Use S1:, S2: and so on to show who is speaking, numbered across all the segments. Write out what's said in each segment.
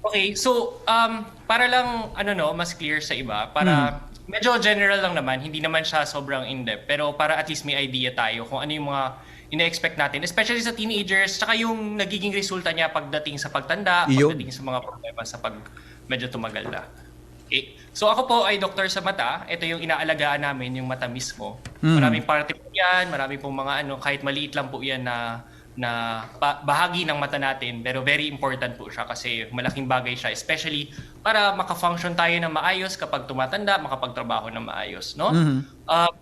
S1: Okay, so um para lang ano no, mas clear sa iba, para medyo general lang naman, hindi naman siya sobrang in-depth, pero para at least may idea tayo kung ano yung mga ina-expect natin, especially sa teenagers, tsaka yung nagiging resulta niya pagdating sa pagtanda,
S2: Iyon.
S1: pagdating sa mga problema sa pag medyo tumagal na. Okay. So ako po ay doktor sa mata. Ito yung inaalagaan namin, yung mata mismo. Maraming parte po yan, marami pong mga ano, kahit maliit lang po yan na na ba- bahagi ng mata natin pero very important po siya kasi malaking bagay siya especially para maka-function tayo ng maayos kapag tumatanda makapagtrabaho ng maayos no Ah,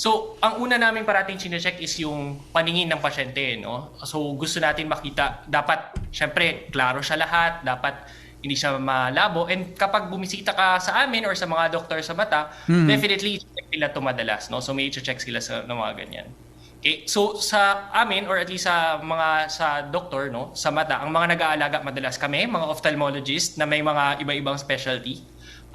S1: So, ang una namin parating chine-check is yung paningin ng pasyente, no? So, gusto natin makita, dapat, syempre, klaro siya lahat, dapat hindi siya malabo. And kapag bumisita ka sa amin or sa mga doktor sa mata, definitely, check nila ito madalas, no? So, may check sila sa ng mga ganyan. Okay, so sa amin or at least sa mga sa doktor no, sa mata, ang mga nag-aalaga madalas kami, mga ophthalmologist na may mga iba-ibang specialty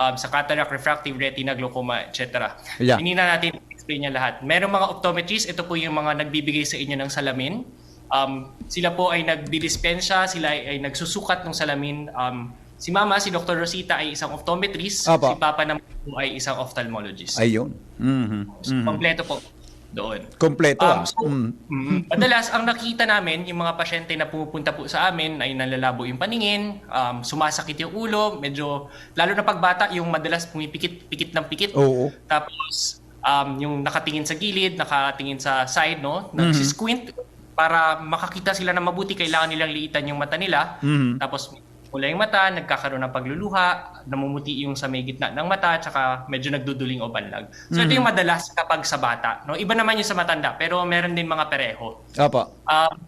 S1: um, sa cataract, refractive, retina, glaucoma, etc.
S2: Yeah.
S1: Hindi na natin explain niya lahat. Merong mga optometrists, ito po yung mga nagbibigay sa inyo ng salamin. Um, sila po ay nagdidispensya, sila ay, ay nagsusukat ng salamin. Um, si Mama, si Dr. Rosita ay isang optometrist,
S2: Apo.
S1: si Papa naman po ay isang ophthalmologist.
S2: Ayun. Mhm.
S1: So, kompleto po doon.
S2: Kompleto
S1: Um,
S2: ah.
S1: so,
S2: Mm.
S1: mm, madalas, ang nakita namin, yung mga pasyente na pumupunta po sa amin ay nalalabo yung paningin, um, sumasakit yung ulo, medyo, lalo na pagbata, yung madalas pumipikit, pikit ng pikit.
S2: Oo.
S1: Tapos, um, yung nakatingin sa gilid, nakatingin sa side, no? Nagsisquint para makakita sila na mabuti, kailangan nilang liitan yung mata nila.
S2: Mhm.
S1: Tapos, mula yung mata, nagkakaroon ng pagluluha, namumuti yung sa may gitna ng mata, tsaka medyo nagduduling o banlag. So, ito yung madalas kapag sa bata. No? Iba naman yung sa matanda, pero meron din mga pareho.
S2: Apa.
S1: Um,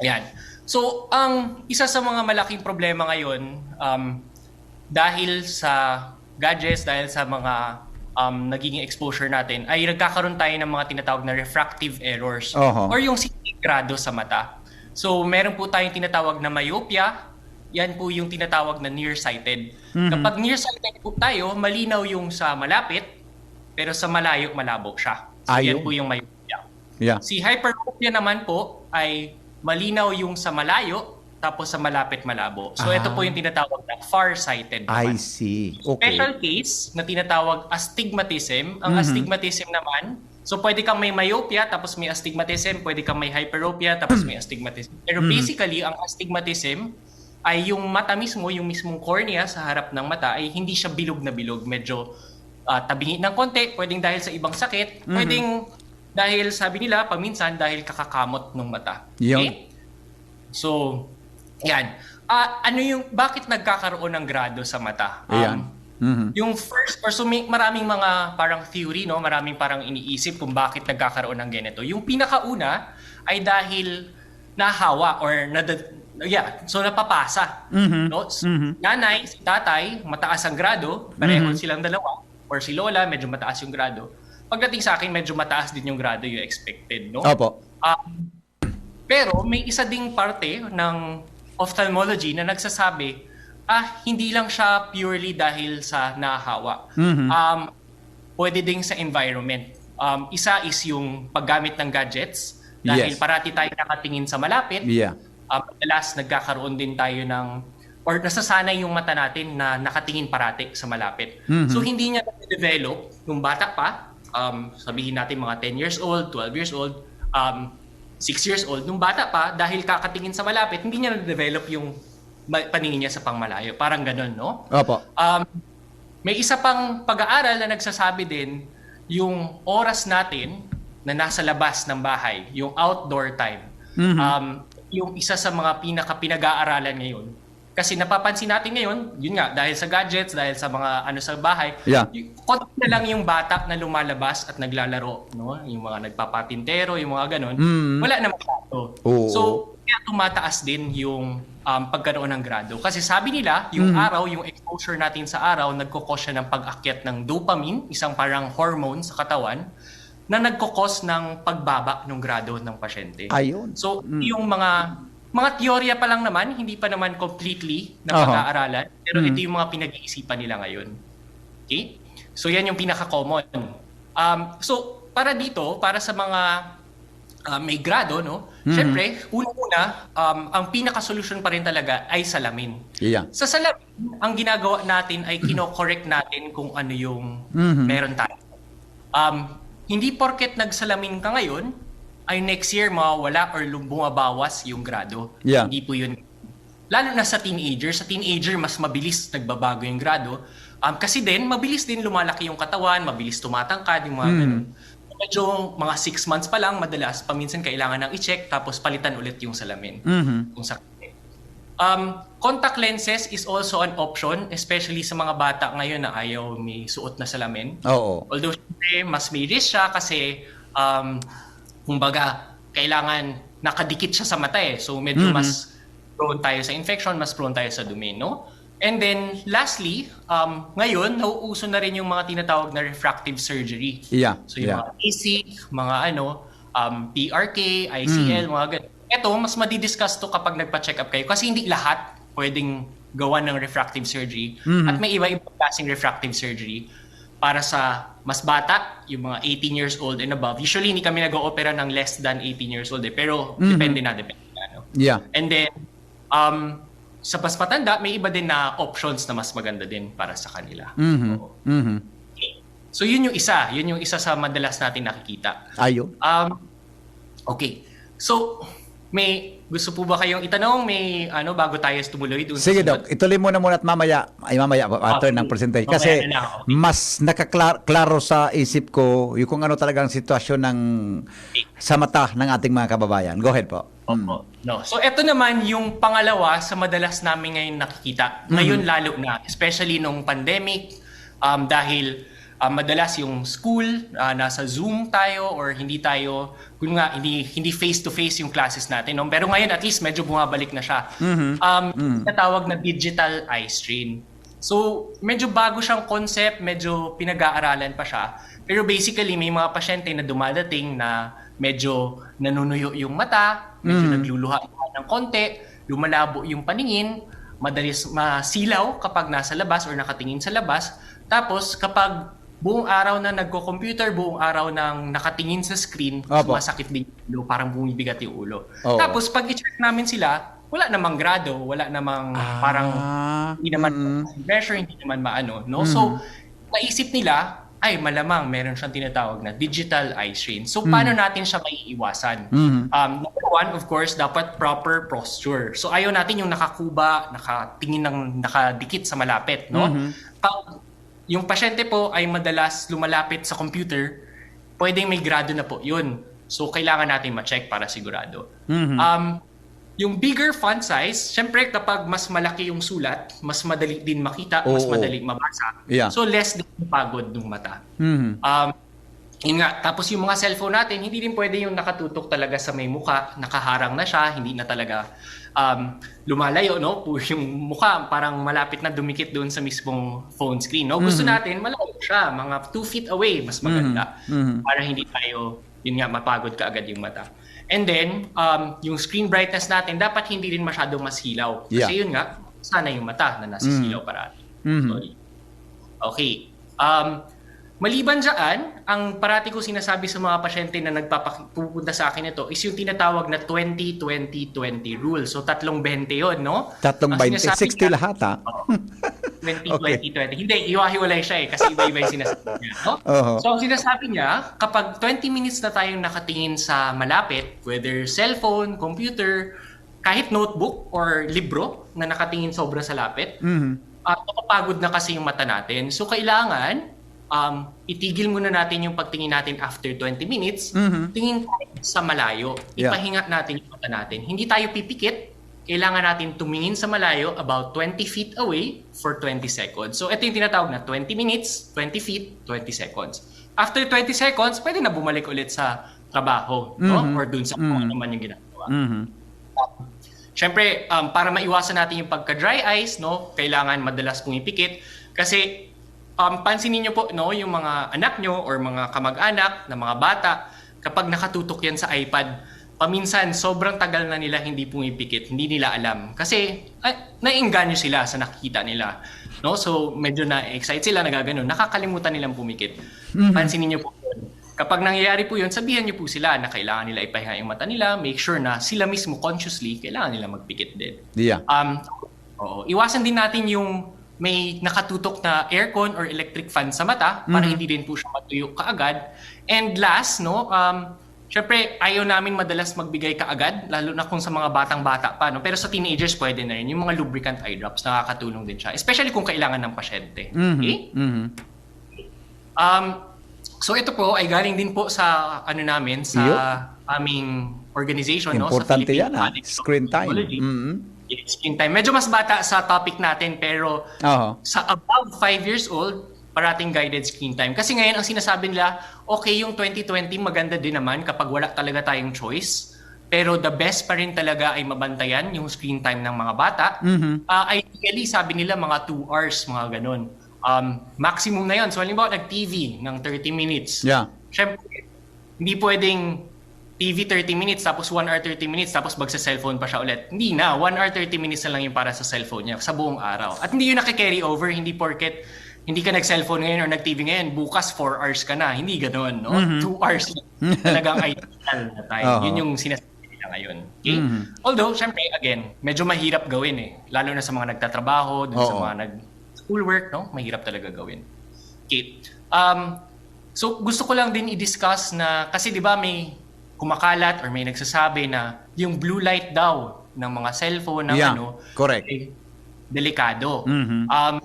S1: yan. So, ang isa sa mga malaking problema ngayon, um, dahil sa gadgets, dahil sa mga um, nagiging exposure natin, ay nagkakaroon tayo ng mga tinatawag na refractive errors
S2: Oho.
S1: or yung grado sa mata. So, meron po tayong tinatawag na myopia, yan po yung tinatawag na nearsighted. Kapag nearsighted po tayo, malinaw yung sa malapit, pero sa malayo malabo siya. So, yan
S2: Ayun.
S1: po yung myopia.
S2: Yeah.
S1: Si hyperopia naman po ay malinaw yung sa malayo tapos sa malapit malabo. So
S2: Ah.
S1: ito po yung tinatawag na farsighted
S2: I
S1: naman.
S2: see. Okay.
S1: Special case na tinatawag astigmatism. Ang astigmatism naman, so pwede kang may myopia tapos may astigmatism, pwede kang may hyperopia tapos may astigmatism. Pero basically, ang astigmatism ay yung mata mismo, yung mismong cornea sa harap ng mata ay hindi siya bilog na bilog. Medyo ah, tabingi ng konti, pwedeng dahil sa ibang sakit, pwedeng dahil sabi nila paminsan dahil kakakamot ng mata.
S2: Yun.
S1: So, yan. Ah, ano yung bakit nagkakaroon ng grado sa mata? Um,
S2: Ayan. Mhm.
S1: Yung first, or so may, maraming mga parang theory, no? Maraming parang iniisip kung bakit nagkakaroon ng ganito. Yung pinakauna ay dahil nahawa or nada, yeah, so napapasa. No? S- Nanay, si tatay, mataas ang grado, pareho silang dalawa. Or si lola, medyo mataas yung grado. Pagdating sa akin, medyo mataas din yung grado yung expected, no?
S2: Opo.
S1: Um, pero may isa ding parte ng ophthalmology na nagsasabi, ah, hindi lang siya purely dahil sa nahawa. Um, pwede ding sa environment. Um, isa is yung paggamit ng gadgets. Dahil
S2: Yes.
S1: parati tayo nakatingin sa malapit.
S2: Yeah.
S1: Um, madalas nagkakaroon din tayo ng or nasasanay yung mata natin na nakatingin parati sa malapit. So hindi niya na-develop nung bata pa, um, sabihin natin mga 10 years old, 12 years old, um, 6 years old, nung bata pa, dahil kakatingin sa malapit, hindi niya na-develop yung paningin niya sa pangmalayo. Parang ganun, no?
S2: Opo.
S1: Um, may isa pang pag-aaral na nagsasabi din yung oras natin na nasa labas ng bahay, yung outdoor time. Um, yung isa sa mga pinaka pinag-aaralan ngayon. Kasi napapansin natin ngayon, yun nga, dahil sa gadgets, dahil sa mga ano sa bahay,
S2: Yeah.
S1: konti na lang yung bata na lumalabas at naglalaro, no? Yung mga nagpapatintero, yung mga ganun. Wala na masyado.
S2: Oo.
S1: So, kaya tumataas din yung um, pagkaroon ng grado. Kasi sabi nila, yung araw, yung exposure natin sa araw, nagkukos siya ng pag-akyat ng dopamine, isang parang hormone sa katawan, na nagkukos ng pagbaba ng grado ng pasyente.
S2: Ayun.
S1: So, yung mga mga teorya pa lang naman, hindi pa naman completely na pag-aaralan, pero ito yung mga pinag-iisipan nila ngayon. Okay? So, yan yung pinaka-common. Um, so, para dito, para sa mga ah, may grado, no? Siyempre, unang-una, um, ang pinaka-solution pa rin talaga ay salamin.
S2: Yeah.
S1: Sa salamin, ang ginagawa natin ay kino-correct natin kung ano yung
S2: Mhm.
S1: meron tayo. Um, hindi porket nagsalamin ka ngayon, ay next year mawawala or bumabawas yung grado.
S2: Yeah.
S1: Hindi po yun. Lalo na sa teenager. Sa teenager, mas mabilis nagbabago yung grado. Um, kasi din, mabilis din lumalaki yung katawan, mabilis tumatangkad, yung mga ganun. Medyo mga six months pa lang, madalas, paminsan kailangan nang i-check, tapos palitan ulit yung salamin
S2: Mhm.
S1: kung sakit. Um, contact lenses is also an option, especially sa mga bata ngayon na ayaw may suot na salamin.
S2: Oo.
S1: Although, syempre, mas may risk siya kasi, um, kumbaga, kailangan nakadikit siya sa mata eh. So, medyo
S2: Mhm.
S1: mas prone tayo sa infection, mas prone tayo sa dumi, no? And then, lastly, um, ngayon, nauuso na rin yung mga tinatawag na refractive surgery.
S2: Yeah.
S1: So yung
S2: yeah.
S1: mga LASIK, mga ano, um, PRK, ICL,
S2: Mm.
S1: mga ganun. Ito, mas madidiscuss to kapag nagpa-check up kayo kasi hindi lahat pwedeng gawa ng refractive surgery.
S2: Mhm.
S1: At may iba-ibang klaseng refractive surgery para sa mas bata, yung mga 18 years old and above. Usually, hindi kami nag-oopera ng less than 18 years old eh, pero
S2: Mhm.
S1: depende na, depende na. No?
S2: Yeah.
S1: And then, um, sa mas matanda, may iba din na options na mas maganda din para sa kanila.
S2: Mhm.
S1: Oo.
S2: Mhm.
S1: So, yun yung isa. Yun yung isa sa madalas natin nakikita.
S2: Ayun.
S1: Um, okay. So, may gusto po ba kayong itanong? May ano bago tayo tumuloy sa
S2: Sige? Dok, ituloy mo na muna at mamaya, ay mamaya after
S1: Okay.
S2: ng presentation. Kasi
S1: na okay.
S2: mas nakaklaro sa isip ko yung kung ano talagang sitwasyon ng sa mata ng ating mga kababayan. Go ahead po. Mm.
S1: Opo. No. So ito naman yung pangalawa sa madalas namin ngayon nakikita. Ngayon lalo na, especially nung pandemic um, dahil um, madalas yung school ah, nasa Zoom tayo or hindi tayo kung nga hindi hindi face to face yung classes natin. No? Pero ngayon at least medyo bumabalik na siya. Um natawag na digital eye strain. So, medyo bago siyang concept, medyo pinag-aaralan pa siya. Pero basically, may mga pasyente na dumadating na medyo nanunuyo yung mata, medyo nagluluha ng konti, lumalabo yung paningin, madalis masilaw kapag nasa labas or nakatingin sa labas. Tapos, kapag buong araw na nagko-computer, buong araw nang nakatingin sa screen,
S2: Opo.
S1: sumasakit din yung ulo, parang bumibigat yung ulo.
S2: Oo.
S1: Tapos, pag i-check namin sila, wala namang grado, wala namang parang
S2: Ah,
S1: hindi naman
S2: mm.
S1: pressure, hindi naman maano, no? So, naisip nila, ay malamang meron siyang tinatawag na digital eye strain. So, paano natin siya maiiwasan?
S2: Mhm.
S1: Um, number one, of course, dapat proper posture. So, ayaw natin yung nakakuba, nakatingin ng nakadikit sa malapit, no? Pag yung pasyente po ay madalas lumalapit sa computer, pwedeng may grado na po yun. So, kailangan natin ma-check para sigurado.
S2: Mhm.
S1: Um, yung bigger font size, syempre kapag mas malaki yung sulat, mas madali din makita, mas
S2: Oo.
S1: madali mabasa.
S2: Yeah.
S1: So less din pagod ng mata.
S2: Mhm.
S1: Um, yun nga, tapos yung mga cellphone natin, hindi din pwede yung nakatutok talaga sa may muka, nakaharang na siya, hindi na talaga um, lumalayo, no? Yung muka parang malapit na dumikit doon sa mismong phone screen, no? Gusto natin malayo siya, mga 2 feet away, mas maganda.
S2: Mhm.
S1: Para hindi tayo, yun nga, mapagod ka agad yung mata. And then, um, yung screen brightness natin, dapat hindi rin masyadong masilaw. Kasi
S2: Yeah.
S1: yun nga, sana yung mata na nasa
S2: Mhm.
S1: silaw parati.
S2: Mhm.
S1: Sorry. Okay. Um, maliban dyan, ang parati ko sinasabi sa mga pasyente na nagpapupunta sa akin ito is yung tinatawag na 20-20-20 rule. So, tatlong 20 yun, no?
S2: Tatlong
S1: Ang
S2: 20,
S1: sinasabi
S2: 60
S1: niya-
S2: lahat ha.
S1: 20-20-20. Hindi, iwahiwalay siya eh kasi iba-iba yung sinasabi niya. No?
S2: Oo.
S1: So, ang sinasabi niya, kapag 20 minutes na tayong nakatingin sa malapit, whether cellphone, computer, kahit notebook or libro na nakatingin sobra sa lapit,
S2: Mhm.
S1: uh, napapagod na kasi yung mata natin. So, kailangan um, itigil muna natin yung pagtingin natin after 20 minutes.
S2: Mhm.
S1: Tingin tayo sa malayo.
S2: Yeah.
S1: Ipahinga natin yung mata natin. Hindi tayo pipikit. Kailangan natin tumingin sa malayo about 20 feet away for 20 seconds. So, ito yung tinatawag na 20 minutes, 20 feet, 20 seconds. After 20 seconds, pwede na bumalik ulit sa trabaho no?
S2: Mhm.
S1: or dun sa kung ano man yung ginagawa.
S2: Mhm.
S1: Siyempre, um, para maiwasan natin yung pagka-dry eyes, no, kailangan madalas pumipikit. Kasi, um, pansinin niyo po, no, yung mga anak nyo or mga kamag-anak na mga bata, kapag nakatutok yan sa iPad, paminsan, sobrang tagal na nila hindi pumipikit, hindi nila alam. Kasi, ay, naiinganyo sila sa nakikita nila. No? So, medyo na-excite sila, nagaganon. Nakakalimutan nilang pumikit. Pansinin niyo po yun. Kapag nangyayari po yun, sabihan niyo po sila na kailangan nila ipahinga yung mata nila, make sure na sila mismo consciously, kailangan nila magpikit din.
S2: Yeah.
S1: Um, oo. Iwasan din natin yung may nakatutok na aircon or electric fan sa mata para hindi din po siya matuyo kaagad. And last, no, um, syempre ayaw namin madalas magbigay kaagad, lalo na kung sa mga batang-bata pa. No? Pero sa teenagers pwede na rin. Yung mga lubricant eye drops, nakakatulong din siya. Especially kung kailangan ng pasyente. Okay?
S2: Mhm.
S1: Um, so ito po ay galing din po sa ano namin sa
S2: Iyo.
S1: aming organization no
S2: Importante
S1: sa
S2: yan ha.
S1: Philippine
S2: Screen time.
S1: Technology. Screen time. Medyo mas bata sa topic natin pero
S2: Oo.
S1: sa above 5 years old parating guided screen time. Kasi ngayon ang sinasabi nila, okay yung 2020 maganda din naman kapag wala talaga tayong choice. Pero the best pa rin talaga ay mabantayan yung screen time ng mga bata.
S2: Mhm.
S1: Ah, ideally, sabi nila mga 2 hours, mga ganun. Um, maximum na yun. So, halimbawa, nag-TV ng 30 minutes.
S2: Yeah.
S1: Siyempre, hindi pwedeng TV 30 minutes, tapos 1 hour 30 minutes, tapos magsa-cellphone pa siya ulit. Hindi na. 1 hour 30 minutes na lang yung para sa cellphone niya sa buong araw. At hindi yun naki-carry over, hindi porket hindi ka nag-cellphone ngayon or nag-TV ngayon, bukas 4 hours ka na. Hindi ganoon, no? 2 hours lang. talagang ideal na time.
S2: Oo.
S1: Yun yung sinasabi nila ngayon. Okay?
S2: Mhm.
S1: Although, syempre, again, medyo mahirap gawin eh. Lalo na sa mga nagtatrabaho, dun sa mga nag-schoolwork, no? Mahirap talaga gawin. Okay. Um, so, gusto ko lang din i-discuss na, kasi di ba may kumakalat or may nagsasabi na yung blue light daw ng mga cellphone, ng
S2: Yeah,
S1: ano,
S2: correct.
S1: eh, delikado.
S2: Mhm.
S1: Um,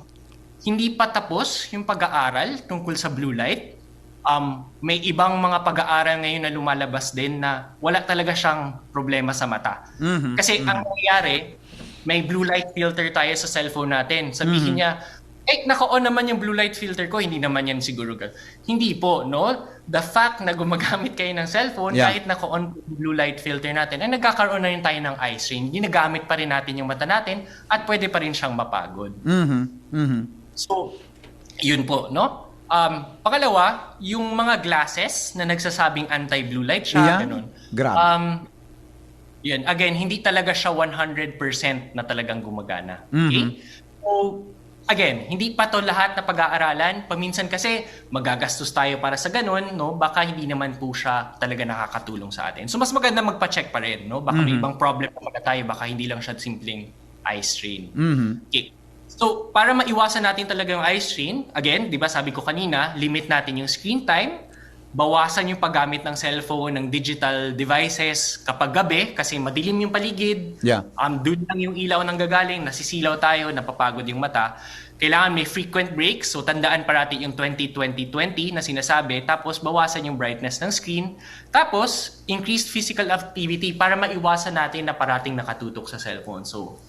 S1: hindi pa tapos yung pag-aaral tungkol sa blue light. Um, may ibang mga pag-aaral ngayon na lumalabas din na wala talaga siyang problema sa mata.
S2: Mhm.
S1: Kasi ang nangyayari, may blue light filter tayo sa cellphone natin. Sabihin niya, eh, naka-on naman yung blue light filter ko, hindi naman yan siguro. gan-" Hindi po, no? The fact na gumagamit kayo ng cellphone,
S2: Yeah.
S1: kahit naka-on yung blue light filter natin, ay nagkakaroon na rin tayo ng eye strain. Ginagamit pa rin natin yung mata natin at pwede pa rin siyang mapagod.
S2: Mhm. Mhm.
S1: So, yun po, no? Um, pangalawa, yung mga glasses na nagsasabing anti-blue light siya,
S2: Yeah.
S1: ganun.
S2: Grabe.
S1: Um, yun, again, hindi talaga siya 100% na talagang gumagana. Okay? So, again, hindi pa to lahat na pag-aaralan. Paminsan kasi magagastos tayo para sa ganun, no? Baka hindi naman po siya talaga nakakatulong sa atin. So, mas maganda magpa-check pa rin, no? Baka may ibang problem pa tayo, baka hindi lang siya simpleng eye strain.
S2: Mhm.
S1: Okay. So, para maiwasan natin talaga yung eye strain, again, di ba sabi ko kanina, limit natin yung screen time, bawasan yung paggamit ng cellphone, ng digital devices kapag gabi kasi madilim yung paligid.
S2: Yeah.
S1: Um, doon lang yung ilaw nang gagaling, nasisilaw tayo, napapagod yung mata. Kailangan may frequent breaks, so tandaan parati yung 20-20-20 na sinasabi, tapos bawasan yung brightness ng screen, tapos increased physical activity para maiwasan natin na parating nakatutok sa cellphone. So,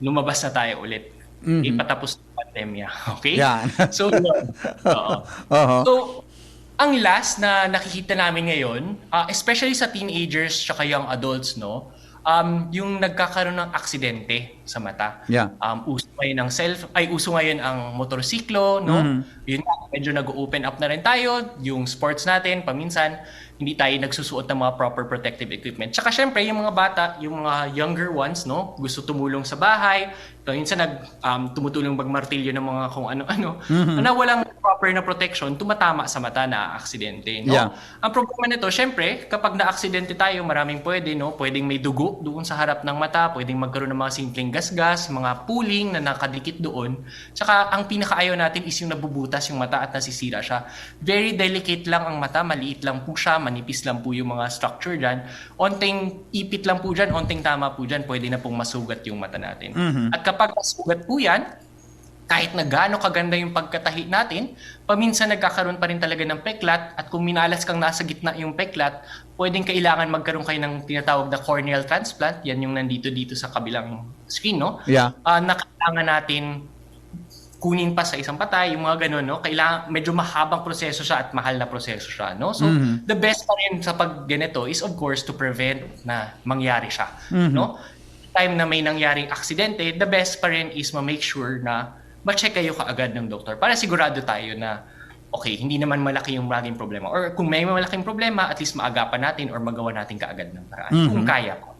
S1: lumabas na tayo ulit. Okay, patapos ng pandemya. Okay?
S2: Yan.
S1: so, oo.
S2: Oo.
S1: So, ang last na nakikita namin ngayon, uh, especially sa teenagers tsaka young adults, no, um, yung nagkakaroon ng aksidente sa mata.
S2: Yeah.
S1: Um, uso ngayon ang self, ay uso ngayon ang motorsiklo, no?
S2: Mhm.
S1: Yun medyo nag-open up na rin tayo, yung sports natin, paminsan, hindi tayo nagsusuot ng mga proper protective equipment. Tsaka syempre, yung mga bata, yung mga younger ones, no, gusto tumulong sa bahay, minsan nag um, tumutulong magmartilyo ng mga kung ano-ano, na walang proper na protection, tumatama sa mata na aksidente, no?
S2: Yeah.
S1: Ang problema nito, syempre, kapag na-aksidente tayo, maraming pwede, no? Pwedeng may dugo doon sa harap ng mata, pwedeng magkaroon ng mga simpleng gasgas, mga pooling na nakadikit doon. Tsaka, ang pinakaayaw natin is yung nabubutas yung mata at nasisira siya. Very delicate lang ang mata, maliit lang po siya, manipis lang po yung mga structure dyan. Onting ipit lang po dyan, onting tama po dyan, pwede na pong masugat yung mata natin. At kapag masugat po yan, kahit na gaano kaganda yung pagkatahi natin, paminsan nagkakaroon pa rin talaga ng peklat at kung minalas kang nasa gitna yung peklat, pwedeng kailangan magkaroon kayo ng tinatawag na corneal transplant, yan yung nandito dito sa kabilang screen, no?
S2: Yeah.
S1: Ah, na kailangan natin kunin pa sa isang patay, yung mga ganun, no? Kailangan, medyo mahabang proseso siya at mahal na proseso siya, no? So, the best pa rin sa pag ganito is of course to prevent na mangyari siya, no? Time na may nangyaring aksidente, the best pa rin is ma-make sure na ma-check kayo kaagad ng doktor para sigurado tayo na okay, hindi naman malaki yung maraming problema. Or kung may malaking problema, at least maagapan natin or magawa natin kaagad ng paraan kung kaya po.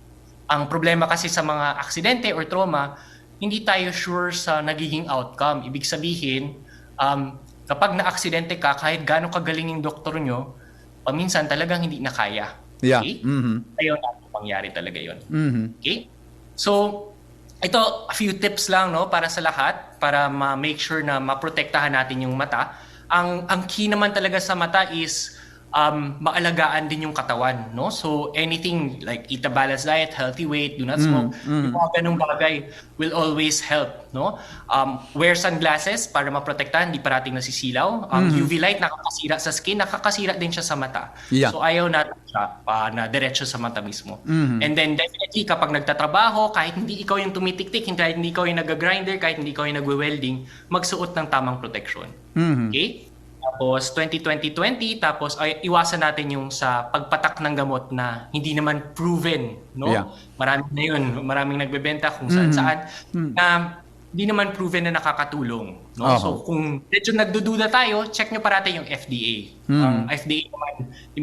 S1: Ang problema kasi sa mga aksidente or trauma, hindi tayo sure sa nagiging outcome. Ibig sabihin, um, kapag na-aksidente ka, kahit gaano kagaling yung doktor nyo, paminsan talagang hindi na kaya.
S2: Yeah.
S1: Okay?
S2: Mhm.
S1: Ayaw natin mangyari talaga yon.
S2: Mhm.
S1: Okay? So, ito, a few tips lang no para sa lahat para ma-make sure na maprotektahan natin yung mata. Ang ang key naman talaga sa mata is um, maalagaan din yung katawan, no? So, anything like eat a balanced diet, healthy weight, do not smoke, yung mga ganung bagay will always help, no? Um, wear sunglasses para maprotektahan, hindi parating nasisilaw. Um, UV light nakakasira sa skin, nakakasira din siya sa mata.
S2: Yeah.
S1: So, ayaw natin siya ah, na diretso sa mata mismo. And then definitely kapag nagtatrabaho, kahit hindi ikaw yung tumitiktik, hindi, kahit hindi ikaw yung nag-grinder, kahit hindi ikaw yung nagwe-welding, magsuot ng tamang protection.
S2: Mhm.
S1: Okay? Tapos 2020-2020, tapos ay, iwasan natin yung sa pagpatak ng gamot na hindi naman proven, no?
S2: Yeah.
S1: Marami na yun, maraming nagbebenta kung saan-saan na hindi naman proven na nakakatulong, no?
S2: Aha.
S1: So kung medyo nagdududa tayo, check nyo parati yung FDA. Ang FDA naman,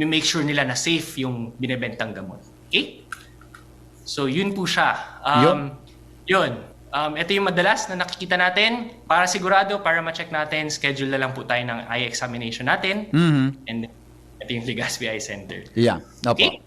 S1: make sure nila na safe yung binebentang gamot. Okay? So yun po siya. Um, yun. Um, ito yung madalas na nakikita natin. Para sigurado, para ma-check natin, schedule na lang po tayo ng eye examination natin.
S2: Mhm.
S1: And ito yung Legazpi Eye Center.
S2: Yeah. Opo.
S1: Okay?